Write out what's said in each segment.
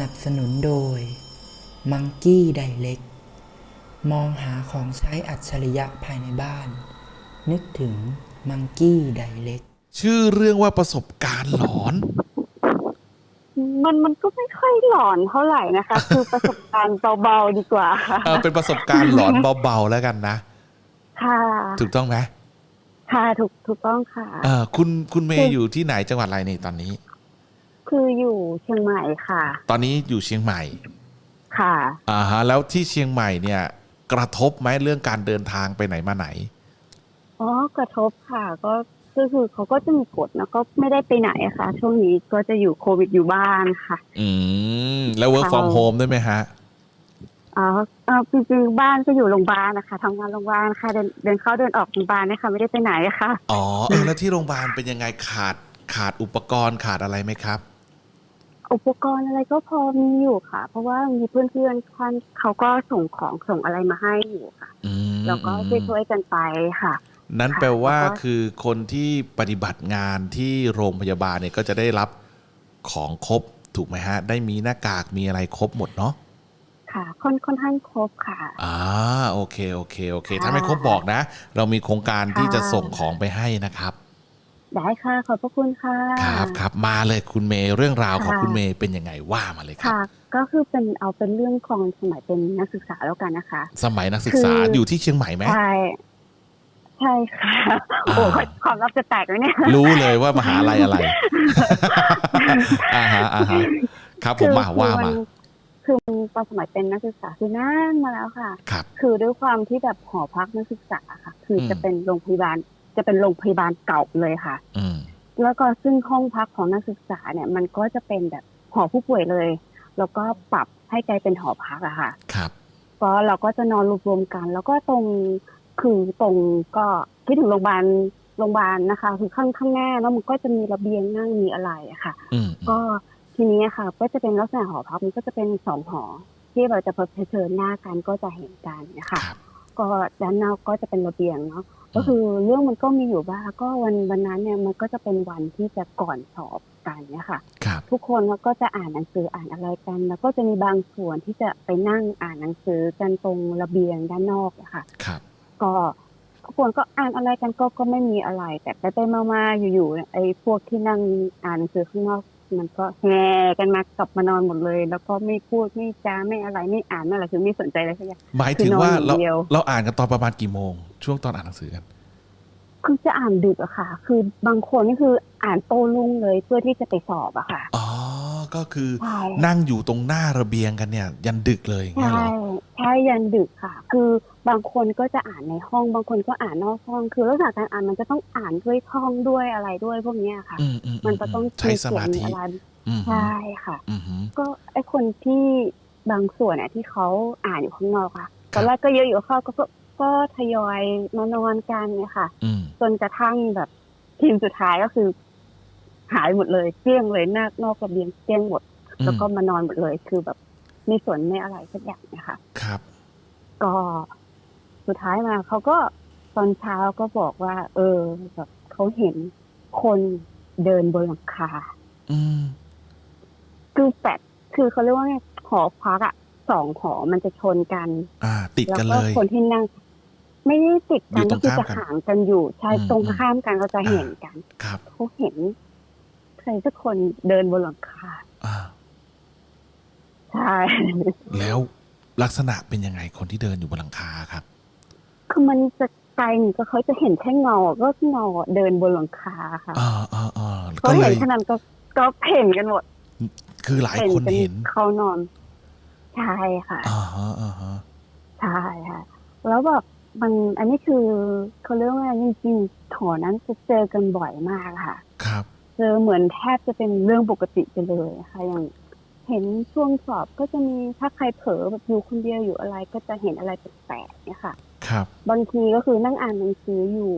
นับสนุนโดย Monkey Direct มองหาของใช้อัจฉริยะภายในบ้าน นึกถึง Monkey Direct ชื่อเรื่องว่าประสบการณ์หลอน มันมันก็ไม่ค่อยหลอนเท่าไหร่นะคะ คือประสบการณ์เบาๆดีกว่าค่ะเออเป็นประสบการณ์หลอนเบาๆแล้วกันนะ ค่ะ ถูกต้องไหมค่ะถูกถูกต้องค่ะเออคุณคุณเมคืย์ออยู่ที่ไหนจังหวัดอะไรนี่ตอนนี้ คืออยู่เชียงใหม่ค่ะ ตอนนี้อยู่เชียงใหม่ ค่ะ อ่าฮะ แล้วที่เชียงใหม่เนี่ย กระทบไหมเรื่องการเดินทางไปไหนมาไหน อ๋อกระทบค่ะ ก็ก็คือเขาก็จะมีกฎแล้วก็ไม่ได้ไปไหนอะค่ะ ช่วงนี้ก็จะอยู่โควิดอยู่บ้านค่ะ อืม แล้ว work ค่ะ from home ด้วยไหมฮะ อ๋อเออจริงๆบ้านก็อยู่โรงพยาบาลนะคะทำงานโรงพยาบาลค่ะ เดินเดินเข้าเดินออกโรงพยาบาลนะคะไม่ได้ไปไหนอะค่ะ อ๋อเออแล้วที่โรงพยาบาลเป็นยังไงขาดขาดอุปกรณ์ขาดอะไรไหมครับ อุปกรณ์อะไรก็พอมีอยู่ค่ะ เพราะว่ามีเพื่อนๆท่านเขาก็ส่งของส่งอะไรมาให้อยู่ค่ะอืมแล้วก็ช่วยๆกันไปค่ะ นั้นค่ะแปลว่าแล้วก็คือคนที่ปฏิบัติงานที่โรงพยาบาลเนี่ยก็จะได้รับของครบถูกไหมฮะ ได้มีหน้ากากมีอะไรครบหมดเนาะค่ะค่อนค่อนข้างครบค่ะอ่าโอเคโอเคโอเคค่ะถ้าไม่ครบบอกนะ เรามีโครงการที่ค่ะจะส่งของไปให้นะครับ ได้ค่ะ ขอบพระคุณค่ะ ครับครับมาเลยคุณเมย์เรื่องราวของค่ะคุณเมย์เป็นยังไงว่ามาเลยครับ ค่ะ ก็คือเป็นเอาเป็นเรื่องของสมัยเป็นนักศึกษาแล้วกันนะคะ สมัยนักศึกษาคือออ ยู่ที่เชียงใหม่ไหม ใช่ใช่ค่ะ โอ้ความลับจะแตกเลยเนี่ย รู้เลยว่ามหาลัยอะไร อ่าฮะอ่าฮะครับผมมาว่ามา คือมันตอนสมัยเป็นนักศึกษาคือนานมาแล้วค่ะ ครับ คือด้วยความที่แบบหอพักนักศึกษาค่ะ คืออม จะเป็นโรงพยาบาล จะเป็นโรงพยาบาลเก่าเลยค่ะอืมแล้วก็ซึ่งห้องพักของนักศึกษาเนี่ย มันก็จะเป็นแบบหอผู้ป่วยเลย แล้วก็ปรับให้กลายเป็นหอพักอะค่ะ ครับก็เราก็จะนอนรวมๆกัน แล้วก็ตรงคือตรงก็คิดถึงโรงพยาบาลโรงพยาบาลนะคะ คือข้างข้างหน้าแล้วมันก็จะมีระเบียงนั่งมีอะไรอะค่ะอืมก็ทีนี้ค่ะ ก็จะเป็นลักษณะหอพักมันก็จะเป็นสองหอ ที่เราจะเผชิญหน้ากันก็จะเห็นกันนะคะครับก็ด้านนอกก็จะเป็นระเบียงเนาะ ก็คือเรื่องมันก็มีอยู่ว่าก็วันวันนั้นเนี่ยมันก็จะเป็นวันที่จะก่อนสอบกันเนี่ยค่ะครับทุกคนก็จะอ่านหนังสืออ่านอะไรกัน แล้วก็จะมีบางส่วนที่จะไปนั่งอ่านหนังสือกันตรงระเบียงด้านนอกอะค่ะครับก็ทุกคนก็อ่านอะไรกันก็ก็ไม่มีอะไร แต่ไปไปมามาอยู่ๆไอ้พวกที่นั่งอ่านหนังสือข้างนอก มันก็แห่กันมากลับมานอนหมดเลย แล้วก็ไม่พูดไม่จาไม่อะไรไม่อ่านไม่อะไรคือไม่สนใจอะไรสักอย่างหมายถึงว่าคือนอนอย่าเรางเดียวเราอ่านกันตอนประมาณกี่โมง ช่วงตอนอ่านหนังสือกันคือจะอ่านดึกอะค่ะ คือบางคนนี่คืออ่านโต้รุ่งเลยเพื่อที่จะไปสอบอะค่ะอ๋อก็คือใช่นั่งอยู่ตรงหน้าระเบียงกันเนี่ย ยันดึกเลยอย่างเงี้ยใช่เหรอใช่ยันดึกค่ะ คือ บางคนก็จะอ่านในห้อง บางคนก็อ่านนอกห้อง คือลักษณะการอ่านมันจะต้องอ่านด้วยท่องด้วยอะไรด้วยพวกเนี้ยค่ะอืมอืมมันก็ต้องใช้สมาธิเสียงอะไรอืมใช่ค่ะอืมอืมก็ไอคนที่บางส่วนเนี่ยที่เขาอ่านอยู่ข้างนอกค่ะคตรับอนแรกก็เยอะอยู่เข้าก็ก็ก็ทยอยมานอนกันเนี่ยค่ะอืมจนกระทั่งแบบทีมสุดท้ายก็คือ หายหมดเลยเกลี้ยงเลยหน้านอกระเบียงเกลี้ยงหมด แล้วก็มานอนหมดเลยคือแบบไม่สนไม่อะไรสักอย่างเนะคะครับ ก็ สุดท้ายมาเขาก็ตอนเช้าก็บอกว่า เออแบบเขาเห็นคนเดินบนหลังคาอืมคือแปดคือเขาเรียกว่าไงหอพักอะสองหอมันจะชนกัน อ่า ติดแล้วกันก็เลยคนที่นั่ง ไม่ได้ติดกันอยู่ตรก็งคือข้ามจะกันห่างกันอยู่ใช่อืมตรงอืมข้ามกันเราจะเห็นกันครับเขาเห็นใครสักคนเดินบนหลังคาอ่าใช่แล้วลักษณะเป็นยังไงคนที่เดินอยู่บนหลังคาครับ คือมันจะไกลหนึ่งก็เขาจะเห็นแค่เงาก็เงาเดินบนหลังคาค่ะอ่าอ่าอ่าเขาก็เลเห็นยขนาดก็ก็เห็นกันหมดคือหลายคนเห็นเขานอนใช่ค่ะ อ่าฮะอ่าฮะใช่ค่ะ แล้วแบบมันอันนี้คือเขาเรียกว่าจริงๆถอนั้นจะเจอกันบ่อยมากค่ะ ครับเจอเหมือนแทบจะเป็นเรื่องปกติไปเลยค่ะ อย่างเห็นช่วงสอบก็จะมีถ้าใครเผลอแบบอยู่คนเดียวอยู่อะไรก็จะเห็นอะไรแปลกๆเนี่ยค่ะ ครับ บางทีก็คือนั่งอ่านหนังสืออยู่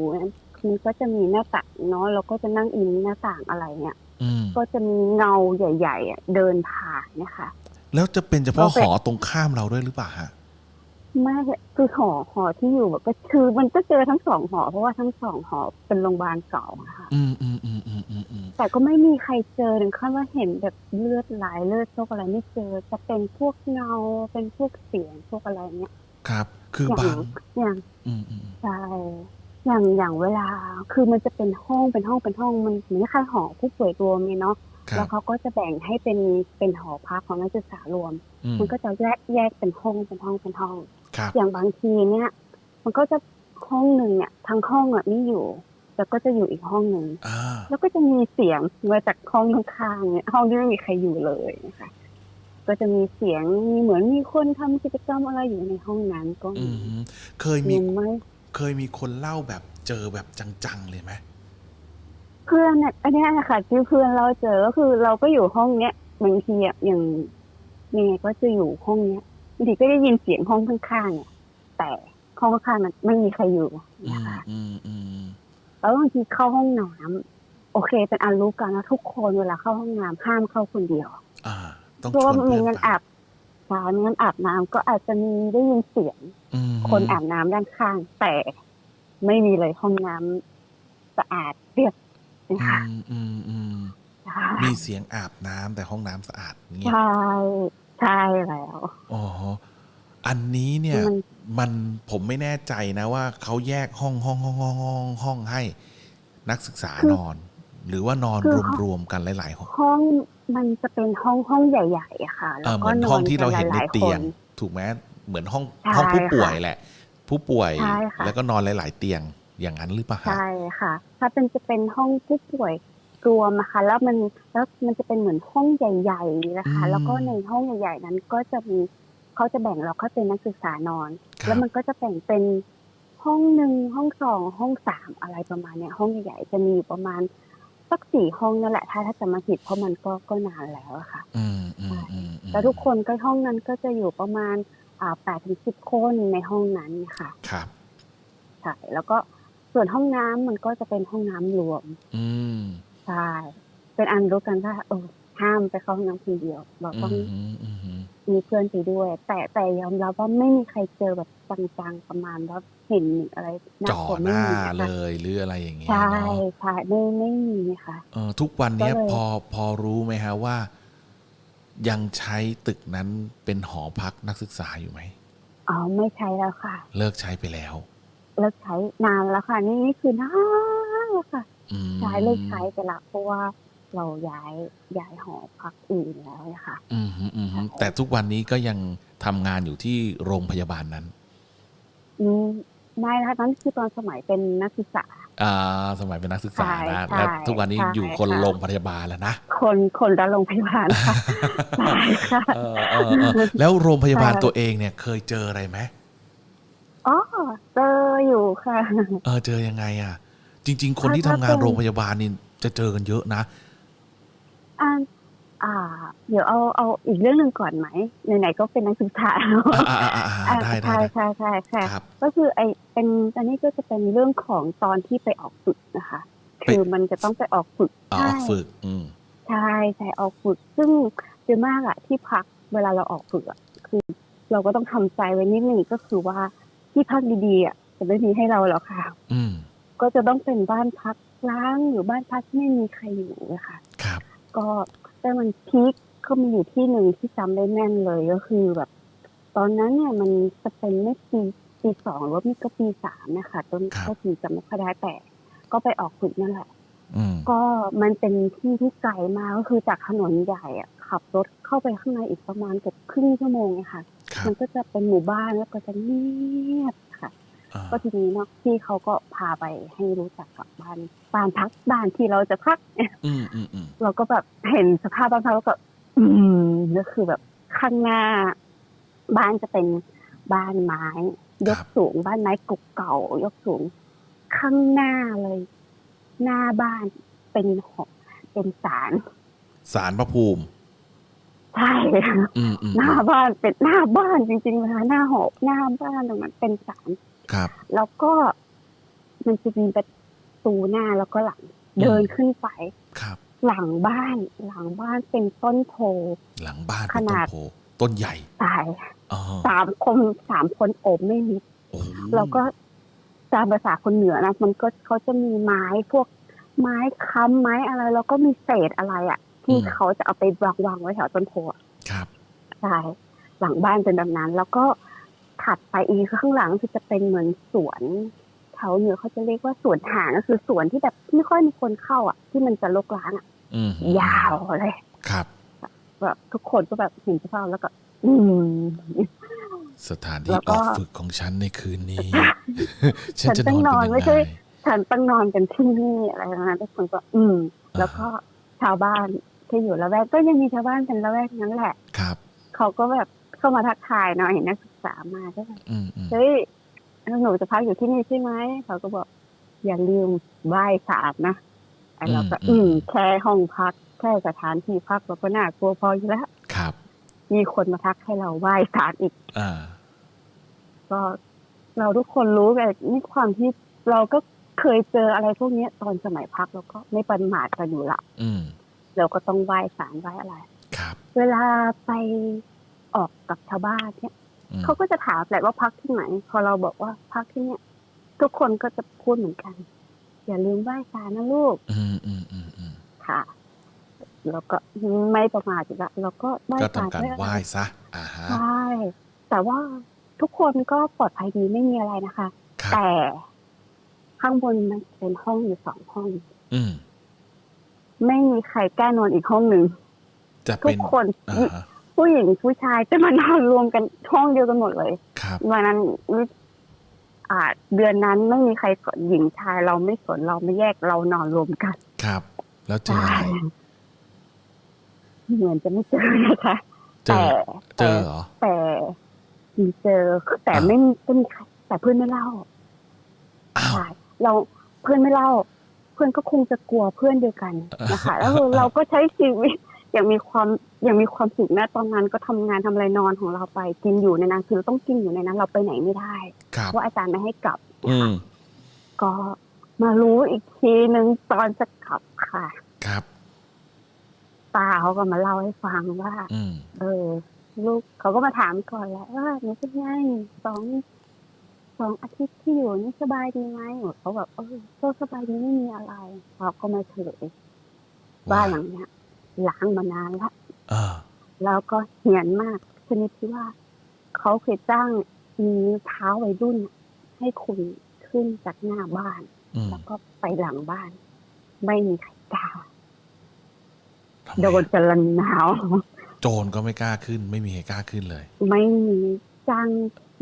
มันก็จะมีหน้าต่างเนาะเราก็จะนั่งอินหน้าต่างอะไรเนี่ยอืมก็จะมีเงาใหญ่ๆอะเดินผ่านเนี่ยค่ะ แล้วจะเป็นเฉพาะเราหไปอตรงข้ามเราด้วยหรือเปล่าฮะไม่คือหอหอที่อยู่แบบก็คือมันก็เจอทั้งสองหอ เพราะว่าทั้งสองหอเป็นโรงพยาบาลเก่าอะค่ะ อืมอืมอืมอืมอือืมอืมแต่ก็ไม่มีใครเจอถึงขั้นว่าเห็นแบบเลือดไหลเลือดโชกอะไรไม่เจอจะเป็นพวกเงาเป็นพวกเสียงพวกอะไรเนี้ย ครับ คืออย่างบางอย่างอืมอืมใช่อย่างอย่างเวลาคือมันจะเป็นห้องเป็นห้องเป็นห้องมันเหมือนคล้ายๆหอผู้ป่วยรวมเนี่ยเนาะครัแล้บวเขาก็จะแบ่งให้เป็นเป็นหอพักของนักศึกษารวม อืมมันก็จะแยกแยกเป็นห้องเป็นห้องเป็นห้อง ครับ อย่างบางทีเนี่ย มันก็จะห้องหนึ่งเนี่ยทั้งห้องอะไม่อยู่แต่ก็จะอยู่อีกห้องหนึ่งอ่า แล้วก็จะมีเสียงมาจากห้องข้างๆเนี่ยห้องที่ไม่มีใครอยู่เลยนะคะ ก็จะมีเสียงมีเหมือนมีคนทำกิจกรรมอะไรอยู่ในห้องนั้นก็อืมีมเคยมีมีไหมเคยมีคนเล่าแบบเจอแบบจังๆเลยไหมเพื่อนเนี่ยอันเนี้ยนะคะที่เพื่อนเราเจอก็คือเราก็อยู่ห้องเนี้ยบางทีอะอย่างยังไงก็จะอยู่ห้องเนี้ยบางทีก็ได้ยินเสียงห้องข้างๆเนี่ยแต่ห้องข้างๆนั้นไม่มีใครอยู่อืนะมคะอืมอืมแล้วบางทีเข้าห้องน้ำโอเคเป็นอันรู้กันว่าทุกคนเวลาเข้าห้องน้ำห้ามเข้าคนเดียว อ่า ต้องเพราะชวว่านมีเพื่อนเงินไปอาบใช่มีเงินอาบน้ำก็อาจจะมีได้ยินเสียง อืมคนอาบน้ำด้านข้าง แต่ไม่มีเลยห้องน้ำสะอาดเรียบนะอืคะมอืมอืมใช่มีเสียงอาบน้ำแต่ห้องน้ำสะอาดเงียบ ใช่ใช่แล้ว อ๋อ อันนี้เนี่ยมัน มันผมไม่แน่ใจนะว่าเขาแยกห้องห้องห้องห้องห้องห้องให้ นักศึกษานอน หรือว่านอนรวมๆกันหลายๆห้อง ห้อง มันจะเป็นห้องห้องใหญ่ๆอะค่ะเอแล้อวเหก็มือนนห้อองนที่กัเรานหเห็นในลายๆเตีคยง น ถูกไหมเหมือนห้องใช่ห้องผู้ป่วยค่ะแหละ ผู้ป่วยใช่ค่ะ แล้วก็นอนหลาย ๆ เตียงอย่างนั้นหรือเปล่าฮะใช่ค่ะ ถ้าเป็นจะเป็นห้องผู้ป่วยรวมนะคะแล้วมันแล้วมันจะเป็นเหมือนห้องใหญ่ๆนะคะ แล้วก็ในห้องใหญ่ ๆ นั้นก็จะมีเขาจะแบ่งเราก็เป็นนักศึกษานอน ครัแล้วบมันก็จะแบ่งเป็นห้องหนึ่งห้องสองห้องสามอะไรประมาณเนี้ยห้องใหญ่ๆจะมีอยู่ประมาณ สักสี่ห้องนั่นแหละถ้าถ้าจะมาผิดเพราะมันก็ก็นานแล้วอะค่ะ อืมอืมอืมอืมแล้วทุกคนก็ห้องนั้นก็จะอยู่ประมาณอ่าแปดถึงสิบคนในห้องนั้นค่ะครับ ใช่แล้วก็ส่วนห้องน้ำมันก็จะเป็นห้องน้ำรวมอืมใช่เป็นอันรู้กันว่าเออห้ามไปเข้าห้องน้ำคนเดียวเราอืต้องมอืมอืมอื มมีเพื่อนไปด้วย แต่แต่ยอมรับว่าไม่มีใครเจอแบบจังๆประมาณว่าเห็นอะไรน่าจ่อกลัวหไม่น้ามีนะเลคะยหรืออะไรอย่างเงี้ยใช่เนาะใช่ไม่ไม่มีค่ะเออทุกวันเนี้ยก็เลยพอพอรู้ไหมฮะว่า ยังใช้ตึกนั้นเป็นหอพักนักศึกษาอยู่ไหมอ๋อไม่ใช่แล้วค่ะ เลิกใช้ไปแล้ว เลิกใช้นานแล้วค่ะ นี่นี่คือนานแล้วค่ะอืมใช้เลิกใช้ไปละเพราะว่า เราย้ายย้ายหอพักอื่นแล้วนะคะอืมฮึอืมฮึใช่แต่ทุกวันนี้ก็ยังทำงานอยู่ที่โรงพยาบาลนั้นอืมไม่นะคะนั่นคือตอนสมัยเป็นนักศึกษา อ่า สมัยเป็นนักศึกษาใช่นะใช่แล้วทุกวันนี้ใช่อยู่คนค่ะโรงพยาบาลแล้วนะคนคนละโรงพยาบาลค่ะใช่ค่ะเออเออเออแล้วโรงพยาบาลใช่ตัวเองเนี่ยเคยเจออะไรไหมอ๋อเจออยู่ค่ะ เออเจอยังไงอะ จริง ๆ คนที่ทำถ้าเป็นงานโรงพยาบาลนี่จะเจอกันเยอะนะ อ่าอ่า เดี๋ยวเอาเอาอีกเรื่องหนึ่งก่อนไหมไหนๆก็เป็นนักศึกษาเนอะอ่าอ่าอ่าอ่าอ่าได้ได้ใช่ได้ใช่ใช่ค่ะครับก็คือไอเป็นอันนี้ก็จะเป็นเรื่องของตอนที่ไปออกฝึกนะคะไปคือมันจะต้องไปออกฝึกอ๋อออกฝึก อืมใช่ใช่ออกฝึก ซึ่งเยอะมากอะที่พักเวลาเราออกฝึกอะคือ เราก็ต้องทำใจไว้นิดนึงก็คือว่าที่พักดีๆอะจะไม่มีให้เราหรอกค่ะ อืมก็จะต้องเป็นบ้านพักล้างหรือบ้านพักที่ไม่มีใครอยู่นะคะครับ ก็แต่มันพีคก็มีอยู่ที่หนึ่งที่จำได้แม่นเลยก็คือแบบ ตอนนั้นเนี่ยมันจะเป็นไม่ปีปีสองหรือว่าไม่ก็ปีสามนะคะต้นครับก็คือจำไม่ค่อยได้แต่ ก็ไปออกฝึกนั่นแหละอืมก็มันเป็นที่ที่ไกลมากก็คือจากถนนใหญ่อะขับรถเข้าไปข้างในอีกประมาณเกือบครึ่งชั่วโมงอะค่ะครับมันก็จะเป็นหมู่บ้านแล้วก็จะเงียบค่ะอ่า ก็ทีนี้เนาะพี่เขาก็พาไปให้รู้จักกับบ้านบ้านพักบ้านที่เราจะพักอืมอืมอืมเราก็แบบเห็นสภาพบ้านพักแล้วก็ อืมก็คือแบบข้างหน้า บ้านจะเป็นบ้านไม้ ยกสูงบ้านไม้กุกเก่า ยกสูง ข้างหน้าเลย หน้าบ้านเป็นหอเป็นศาลสารพระภูมิใช่อืมอืมหน้าบ้านเป็นหน้าบ้านจริงๆนะคะหน้าหอหน้าบ้านตรงนั้นเป็นศาล ครับ แล้วก็มันจะมีประตูหน้าแล้วก็หลังเดินขึ้นไป ครับ หลังบ้าน หลังบ้านเป็นต้นโพ หลังบ้านขเป็นต้นานดโพต้นใหญ่ตายอ๋อสามคนสามคนโอบไม่มิดโอ้แล้วก็ตามภาษาคนเหนือนะมันก็เขาจะมีไม้พวกไม้ค้ำไม้อะไร แล้วก็มีเศษอะไรอะที่อืมเขาจะเอาไปวางวางไว้แถวต้นโพอะ ครับ ใช่หลังบ้านเป็นแบบนั้น แล้วก็ ถัดไปอีกข้างหลังคือจะเป็นเหมือนสวนแถวเหนือเขาจะเรียกว่าสวนหางก็คือสวนที่แบบไม่ค่อยมีคนเข้าอะ ที่มันจะรกร้างอะอืมยาวเลยครับแบบทุกคนก็แบบเห็นสภาพแล้วก็ อืมสถานแล้ที่วก็ออกฝึกของฉันในคืนนี้ ฉันฉันจะต้องนอนนอนเป็นไม่ยังใช่ไงฉันต้องนอนกันที่นี่อะไรประมาณนั้นทุกคนก็ อืม แล้วก็ชาวบ้านที่อยู่ละแวกก็ยังมีชาวบ้านเป็นละแวกนั้นแหละ ครับ เขาก็แบบ เข้ามาทักทายเนาะเห็นนักศึกษามาก็แบบอืมอืมเฮ้ยหนูจะพักอยู่ที่นี่ใช่ไหมเขาก็บอกอย่าลืมไหว้ศาลนะไอ้เราก็อือืมมแค่ห้องพักแค่สถานที่พักเราก็น่ากลัวพออยู่แล้วครับ มีคนมาทักให้เราไหว้ศาลอีกอ่าก็เราทุกคนรู้แต่นี่ความที่เราก็เคยเจออะไรพวกเนี้ยตอนสมัยพักเราก็ไม่ประมาทกันอยู่ละอืมเราก็ต้องไหว้ศาลไหว้อะไรครับ เวลาไป ออกกับชาวบ้านเนี่ยอืมเขาก็จะถามแหละว่าพักที่ไหน พอเราบอกว่าพักที่เนี่ยทุกคนก็จะพูดเหมือนกัน อย่าลืมไหว้ศาลนะลูกอืมอืมอืมอืมค่ะแล้วก็ไม่ประมาทอีกละเราก็ไหว้ก็ศาลทำการไม่อะไหว้ไรซะอ่าฮะใช่แต่ว่าทุกคนก็ปลอดภัยดีไม่มีอะไรนะคะครับแต่ข้างบนมันเป็นห้องอยู่สองห้องอืมไม่มีใครกล้านอนอีกห้องหนึ่งจะทุเป็กนคนอ่าฮะ ผู้หญิงผู้ชายจะมานอนรวมกันห้องเดียวกันหมดเลยครับวันนั้นอ่า เดือนนั้นไม่มีใครสนหญิงชายเราไม่สนเราไม่แยกเรานอนรวมกัน ครับ แล้วเจออะไรเหมือนจะไม่เจอนะคะเจแต่อเจอเหรอแต่มีเจอแต่อ่าไม่มีไม่มีใครแต่เพื่อนไม่เล่าอ้าวใช่เราเพื่อนไม่เล่า เพื่อนก็คงจะกลัวเพื่อนเดียวกันนะคะ แล้วเราก็ใช้ชีวิต อย่างมีความอย่างมีความสุขนะตอนนั้นก็ทำงานทำอะไรนอนของเราไป กินอยู่ในนั้นคือเราต้องกินอยู่ในนั้น เราไปไหนไม่ได้ครับเพราะอาจารย์ไม่ให้กลับอืมก็มารู้อีกทีนึงตอนจะกลับค่ะ ครับตาเขาก็มาเล่าให้ฟังว่าอืมเออ ลูกเขาก็มาถามก่อนแหละว่าหนูเป็นไงสองสองอาทิตย์ที่อยู่นี่สบายดีไหมเขาแบบเออก็สบายดีไม่มีอะไรเขาก็มาเฉลยบ้านหลังเนี้ย ล้างมานานละเออแล้วก็เหียนมากชนิดที่ว่าเขาเคยจ้างมีเท้าวัยรุ่นน่ะให้คุณขึ้นจากหน้าบ้านอืมแล้วก็ไปหลังบ้าน ไม่มีใครกล้าทำไมโดนจะลันหนาว โจรก็ไม่กล้าขึ้น ไม่มีใครกล้าขึ้นเลย ไม่มีจ้าง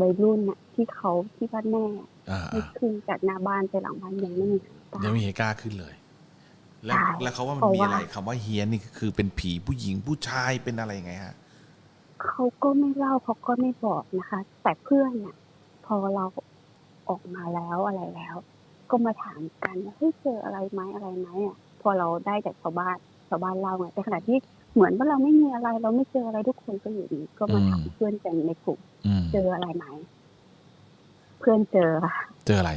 วัยรุ่นน่ะ ที่เขาที่บ้านแม่อ่าให้อ่าขึ้นจากหน้าบ้านไปหลังบ้านยังไม่มีใครกล้ายังไม่มีใครกล้าขึ้นเลย แล้วใช่แล้วเขาว่ามันเพราะมีว่าอะไรคำว่าเฮียนนี่คือเป็นผีผู้หญิงผู้ชายเป็นอะไรยังไงฮะเขาก็ไม่เล่าเขาก็ไม่บอกนะคะ แต่เพื่อนเนี่ยพอเราออกมาแล้วอะไรแล้ว ก็มาถามกันว่าเฮ้ยเจออะไรไหมอะไรไหมอะพอเราได้จากชาวบ้านชาวบ้านเล่าไงแต่ขณะที่เหมือนว่าเราไม่มีอะไร เราไม่เจออะไรทุกคนก็อยู่ดีก็มาถามอืมเพื่อนกันในกลุ่มอืมเจออะไรไหมเพื่อนเจอค่ะเจออะไร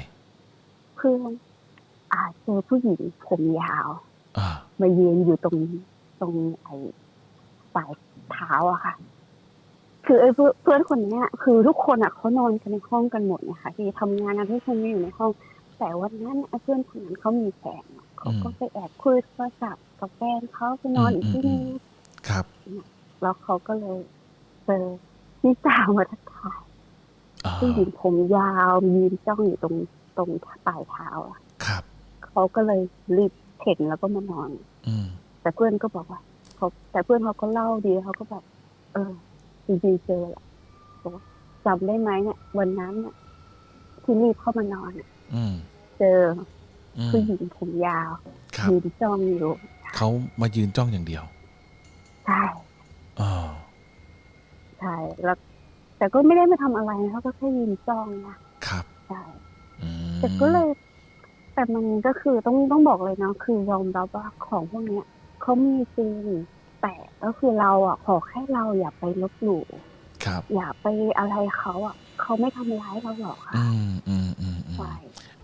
เพื่อน อาจเจอผู้หญิงผมยาว อ่า มายืนอยู่ตรงตรงไอ้ปลายเท้าอะค่ะ คือไอ้เพื่อนเพื่อนคนเนี้ยคือทุกคนอะเขานอนกันในห้องกันหมดนะคะที่ทำงานนะทุกคนไม่อยู่ในห้อง แต่วันนั้นไอ้เพื่อนคนนั้นเขามีแฟนเขาก็ไปแอบคุยโทรศัพท์กับแฟนเขาไปนอนอีกที่นึงครับ แล้วเขาก็เลยเจอพี่สาวมาทักทายอ่า ผู้หญิงผมยาวยืนจ้องอยู่ตรงตรงปลายเท้าอะ ครับ เขาก็เลยรีบเข็นแล้วก็มานอน อืม แต่เพื่อนก็บอกว่าเขาแต่เพื่อนเขาก็เล่าดีเขาก็แบบ เออจริงๆเจอแหละบอกว่าจำได้ไหมเนี่ย วันนั้นเนี่ยที่รีบเข้ามานอนน่ะอืมเจออืมผู้หญิงผมยาวครับ ยืนจ้องอยู่เขามายืนจ้องอย่างเดียวใช่อ๋อใช่แล้ว แต่ก็ไม่ได้มาทำอะไรนะเขาก็แค่ยืนจ้องนะครับ ใช่ อืมแต่ก็เลย แต่มันก็คือต้องต้องบอกเลยเนาะคือยอมรับว่าของพวกเนี้ยเขามีจริงแต่ก็คือเราอะขอแค่เราอย่าไปลบหลู่ครับ อย่าไปอะไรเขาอะเขาไม่ทำร้ายเราหรอกค่ะอืมอืมอืมอืมใช่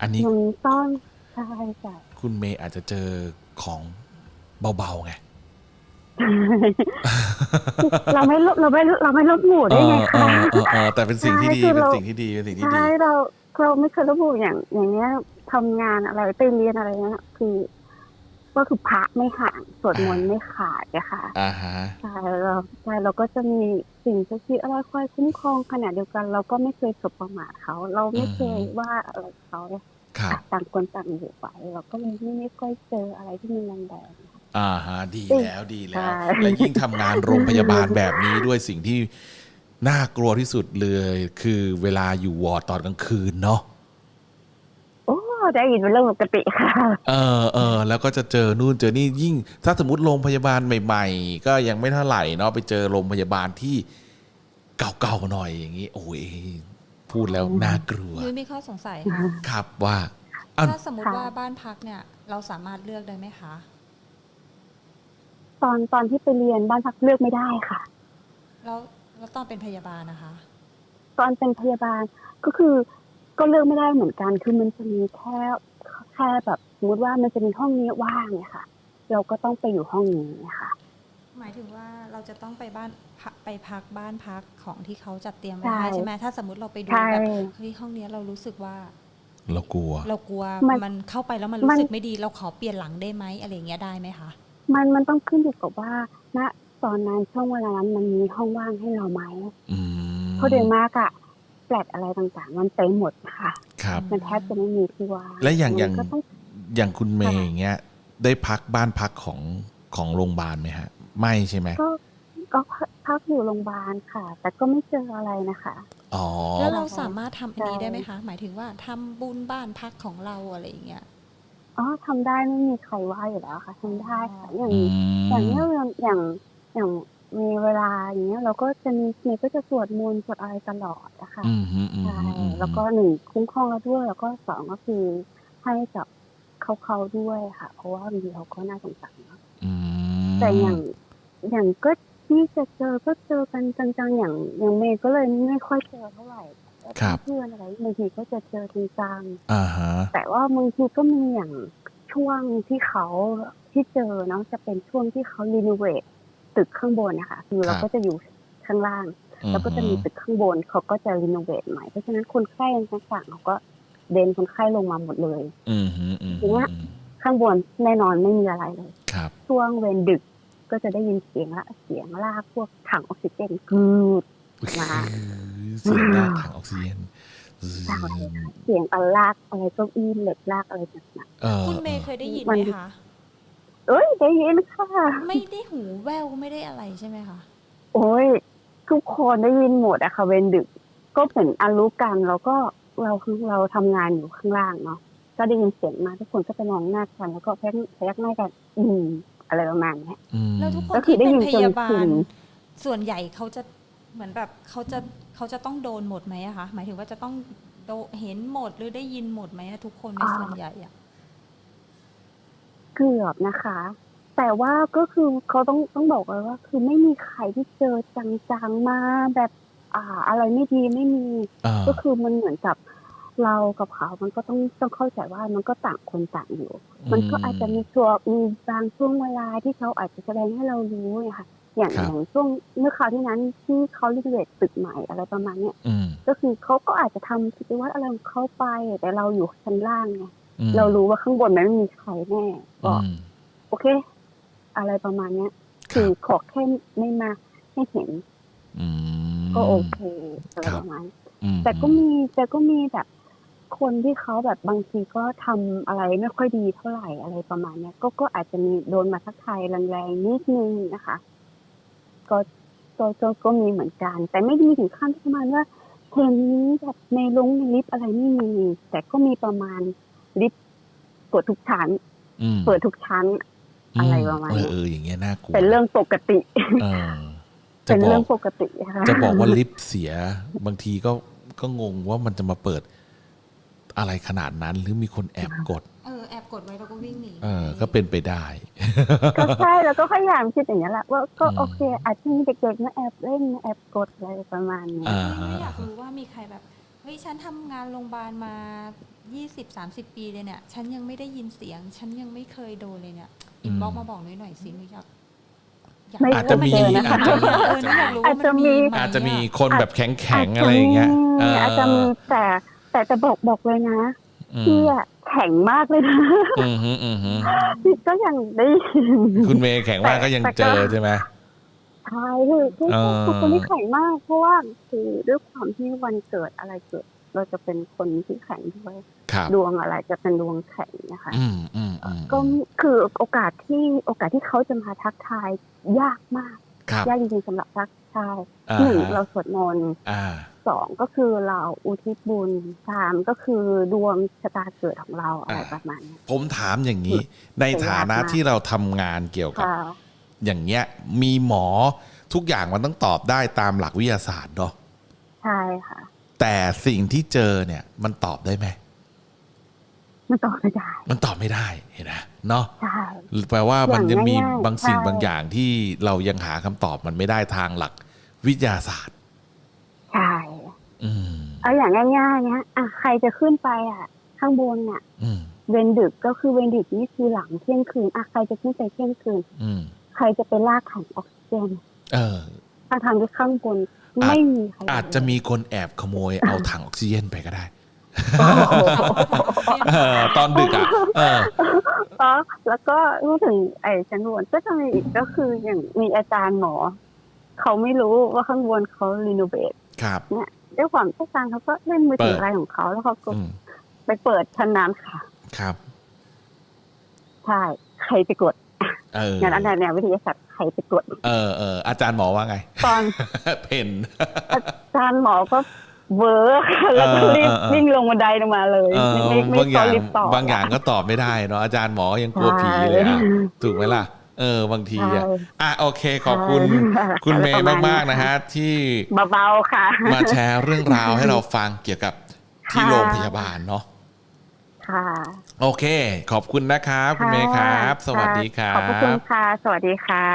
อันนี้ยังต้องใช่ใช่คุณเมย์อาจจะเจอของเบาๆไงเราไม่ลบเราไม่เราไม่ลบหลู่ได้ไงเอคะอเออเออแต่เป็นสิ่งที่ดีใช่คือเป็นเราสิ่งที่ดีเป็นสิ่งที่ดีใช่เรา เราไม่เคยลบหลู่อย่าง อย่างเงี้ยทำงานอะไรไปเรียนอะไรเงี้ยคือ ก็คือพระไม่ห่างสวดมนต์ไม่ขาดอะค่ะอ่าฮะใช่เราใช่เราก็จะมีสิ่งศักดิ์สิทธิ์อะไรคอยคุ้มครองขณะเดียวกัน เราก็ไม่เคยสบประมาทเขา เราไม่เคยว่าอะไรเขาครับต่างคนต่างอยู่ไปเราก็เลยไม่ไม่ค่อยเจออะไรที่มันแรงๆอ่าฮะดีแล้วดีแล้วใช่และยิ่งทำงานโรงพยาบาลแบบนี้ด้วยสิ่งที่ น่ากลัวที่สุดเลย คือเวลาอยู่วอร์ดตอนกลางคืนเนาะโอ้ได้ยินเป็นเรื่องปกติค่ะเออเออแล้วก็จะเจอนู่นเจอนี่ยิ่ง ถ้าสมมติโรงพยาบาลใหม่ ๆ ก็ยังไม่เท่าไหร่เนาะไปเจอโรงพยาบาลที่เก่าๆหน่อยอย่างนี้ โอ้ยพูดแล้วน่ากลัวนุ้ยมีข้อสงสัยค่ะครับว่าอ้าวถ้าสมมติค่ะว่าบ้านพักเนี่ย เราสามารถเลือกได้ไหมคะ ตอนตอนที่ไปเรียนบ้านพักเลือกไม่ได้ค่ะ แล้ว แล้วตอนเป็นพยาบาลนะคะ ตอนเป็นพยาบาลก็คือก็เลือกไม่ได้เหมือนกันคือมันจะมีแค่แค่แบบสมมติว่ามันจะมีห้องนี้ว่างเนี่ยค่ะ เราก็ต้องไปอยู่ห้องนี้ค่ะ หมายถึงว่าเราจะต้องไปบ้านพักไปพักบ้านพักของที่เขาจัดเตรียมไว้ใช่ให้ใช่ไหมถ้าสมมติเราไปดูใช่แบบเฮ้ยห้องเนี้ยเรารู้สึกว่าเรากลัว เรากลัวมันมันเข้าไปแล้วมันมัรู้นสึกไม่ดี เราขอเปลี่ยนหลังได้ไหมอะไรอย่างเงี้ยได้ไหมคะมันมันต้องขึ้นอยู่กับว่าณ ตอนนั้นช่วงเวลานั้นมันมีห้องว่างให้เราไหมอืมเพราะโดยมากอะแฟลตอะไรต่างๆ มันเต็มหมดค่ะครับ มันแทบจะไม่มีที่ว่างและอย่างอย่าง มันก็ต้องอย่างคุณเมย์ค่ะอย่างเงี้ย ได้พักบ้านพักของของโรงพยาบาลไหมฮะ ไม่ใช่ไหมก็ก็พักอยู่โรงพยาบาลค่ะ แต่ก็ไม่เจออะไรนะคะ อ๋อ แล้วเราสามารถทำอันนี้ใช่ได้ไหมคะ หมายถึงว่าทำบุญบ้านพักของเราอะไรอย่างเงี้ย อ๋อทำได้ไม่มีใครว่าอยู่แล้วค่ะทำได้ค่ะอย่างอืม อย่างเนี้ยอย่างอย่าง อย่างมีเวลาอย่างเงี้ย เราก็จะมีเมย์ก็จะสวดมนต์สวดอะไรตลอดนะคะอืมอืมอืมใช่อืมแล้วก็หนึ่งคุ้มครองเราด้วย แล้วก็สองก็คือให้กับเขาเขาๆด้วยค่ะ เพราะว่าบางทีเขาก็น่าสงสารเนาะอืมแต่อย่างอย่างก็ที่จะเจอก็เจอกันจังๆอย่างอย่างเมย์ก็เลยไม่ค่อยเจอเท่าไหร่แต่ครับเพื่อนอะไรบางทีก็จะเจอจังๆ อ่าฮะแต่ว่าบางทีก็มีอย่างช่วงที่เขาที่เจอเนาะจะเป็นช่วงที่เขารีโนเวท ตึกข้างบนนะคะคือเราครับก็จะอยู่ข้างล่าง แล้วก็จะมีตึกข้างบนเขาก็จะรีโนเวทใหม่เพราะฉะนั้นคนไข้ต่างๆเขาก็เดินคนไข้ลงมาหมดเลยอืมอืมอืมทีเนี้ยข้างบนแน่นอนไม่มีอะไรเลยครับช่วงเวรดึกก็จะได้ยินเสียงละเสียงลากพวกถังออกซิเจนกืดมาเสียงลากถังออกซิเจนใช่เสียงอะไรลากอะไรเก็อี้เหล็กลากอะไรต่างเออคุณเมย์เคยได้ยินมัไหนมคะๆ เอ้ยได้ยินค่ะ ไม่ได้หูแววไม่ได้อะไรใช่ไหมคะโอ้ยทุกคนได้ยินหมดอะค่ะเวนดึก ก็เหมือนอันรู้กันแล้วก็เราคือเราทำงานอยู่ข้างล่างเนาะก็ได้ยินเสียงมาทุกคนก็จะมองหน้ากันแล้วก็แพยักพยักหน้ากันอืมอะไรประมาณเนี้ยอืมแล้วทุกคนก็คือที่ได้เป็ยินนพจนยาบาชิลนส่วนใหญ่เขาจะเหมือนแบบเขาจะเขาจะต้องโดนหมดไหมอะคะหมายถึงว่าจะต้องโดเห็นหมดหรือได้ยินหมดไหมอะทุกคนในส่วนใหญ่อะ เกือบนะคะ แต่ว่าก็คือเขาต้องต้องบอกเลยว่า คือไม่มีใครที่เจอจังๆมาแบบ อ่า อะไรไม่ดีไม่มีอ่าก็คือมันเหมือนกับเรากับเขา มันก็ต้องต้องเข้าใจว่ามันก็ต่างคนต่างอยู่ มันก็อาจจะมีช่วงมีบางช่วงเวลาที่เขาอาจจะแสดงให้เรารู้เนี่ยค่ะอย่างครับอย่างช่วงเมื่อคราวที่นั้นที่เขารีโนเวทตึกใหม่อะไรประมาณเนี้ยอืมก็คือเขาก็อาจจะทำกิจวัตรอะไรของเขาไป แต่เราอยู่ชั้นล่างไงอืม เรารู้ว่าข้างบนมันไม่มีใครแน่ก็อืมโอเค อะไรประมาณเนี้ยคคืรัอบขอแค่ไม่มาให้เห็นอืมก็โอเคอะไรครับประมาณนั้นอืมแต่ก็มีแต่ก็มีแบบคนที่เขาแบบบางทีก็ทำอะไรไม่ค่อยดีเท่าไหร่อะไรประมาณเนี้ยก็ก็อาจจะมีโดนมาทักทายแรงๆนิดนึงนะคะ ก็ก็ก็ก็มีเหมือนกัน แต่ไม่ได้มีถึงขั้นที่ประมาณว่าเห็นแบบในลงในลิฟต์อะไรไม่มีแต่ก็มีประมาณ ลิฟต์เปิดทุกชั้นอืมเปิดทุกชั้น อะไรประมาณเอนี้อเอออย่างเงี้ยน่ากลัวเป็นเรื่องปกติเออจะเป็นบอเรื่อกงปกติค่ะจะบอกว่าลิฟต์เสียบางทีก็ก็งงว่ามันจะมาเปิดอะไรขนาดนั้นหรือมีคนแอบกด เออแอบกดไว้แล้วก็วิ่งหนีเออ ก็เป็นไปได้ ก็ใช่แล้วก็พยายามคิดอย่างนี้ยแหละว่าก็อืมโอเค อาจจะมีเด็กๆมาแอบเล่นมาแอบกดอะไรประมาณนี้อ่าไม่อยากรู้ว่ามีใครแบบเฮ้ยฉันทำงานโรงพยาบาลมา 20-30 ปีเลยเนี่ย ฉันยังไม่ได้ยินเสียง ฉันยังไม่เคยโดนเลยเนี่ยอินบ็อกมาบอกหน่อยหน่อยสิหนูอยากอยากไม่อาจจะมีเคยเจอนะคะอาจจะมี เออหนูอยากรู้ว่าอาจจะมันมีมีไหมอาจจะมีอะคนแบบแข็งๆอะไรอย่างเงี้ยเอออาจจะมีแต่แต่จะบอกบอกเลยนะอืมพี่อะแทแข็งมากเลยนะอืมฮึอืมฮึก็ยังได้ยิน คุณเมย์แข็งมากก็ยังแต่เจก็อใช่ไหม ใช่คือคือเออคือคนที่แข็งมาก เพราะว่าคือด้วยความที่วันเกิดอะไรเกิด เราจะเป็นคนที่แข็งด้วยครับดวงอะไรจะเป็นดวงแข็งนะคะอืมอืมอืมก็คือโอกาสที่โอกาสที่เขาจะมาทักทายยากมากครับยากจริงๆสำหรับทักทายอ่าหนึ่งฮะเราสวดมนต์อ่าสองก็คือเราอุทิศบุญสามก็คือดวงชะตาเกิดของเราอะไรประมาณนี้ผมถามอย่างนี้ ในฐานะที่เราทำงานเกี่ยวกับค่ะ อย่างเงี้ยมีหมอทุกอย่างมันต้องตอบได้ตามหลักวิทยาศาสตร์เนาะใช่ค่ะ แต่สิ่งที่เจอเนี่ยมันตอบได้ไหมมันตอบไม่ได้ มันตอบไม่ได้เห็นไหมเนาะใช่แปลว่ามันยังมีอย่างง่ายๆบางสิ่งใช่บางอย่างที่เรายังหาคำตอบมันไม่ได้ทางหลักวิทยาศาสตร์ ใช่ อืมเอาอย่างง่ายๆนะอะใครจะขึ้นไปอะ ข้างบนอะอืมเวนดึกก็คือเวนดึกนี่คือหลังเที่ยงคืนอะใครจะขึ้นไปเที่ยงคืนอืมใค รจะไปลากถังออกซิเจนเออถ้าทางที่ข้างบนอาจไม่มีใครอาจจะมีคนแอบขโมยเอาถังออกซิเจนไปก็ได้โอ้โหเออตอนดึกอะเออก็แล้วก็รู้ถึงไอ้ชั้นบนก็จะมีอีกก็คืออย่างมีอาจารย์หมอ เขาไม่รู้ว่าข้างบนเขารีโนเวทครับเนี่ยด้วยความที่อาจารย์เขาก็เล่นมือถืออะไรของเขาแล้วเขาก็อืมไปเปิดชั้นน้ำค่ะ ครับ ใช่ ใครไปกดเออ งานอันนั้นเนี่ยวิทยาศาสตร์ใครไปกดเออเอออาจารย์หมอว่าไง ตอนเพนอาจารย์หมอก็เวอร์ค่ะแล้วก็รีบเออเออเออวิ่งลงบันไดลงมาเลยเออไม่ไม่บางอย่างไม่รีบตอบบางอย่างก็ตอบไม่ได้เนาะอาจารย์หมอยังกลัวผีเลยอะถูกไหมล่ะเออบางทีอะอะโอเคขอบคุณใช่คุณเมย์อะไรประมากณๆนะฮะที่เบาๆค่ะ มาแชร์เรื่องราวให้เราฟังเกี่ยวกับที่ค่ะโรงพยาบาลเนาะค่ะ โอเค ขอบคุณนะครับ คุณเมย์ครับ สวัสดีครัขอบพระคุณบค่ะ สวัสดีค่ะ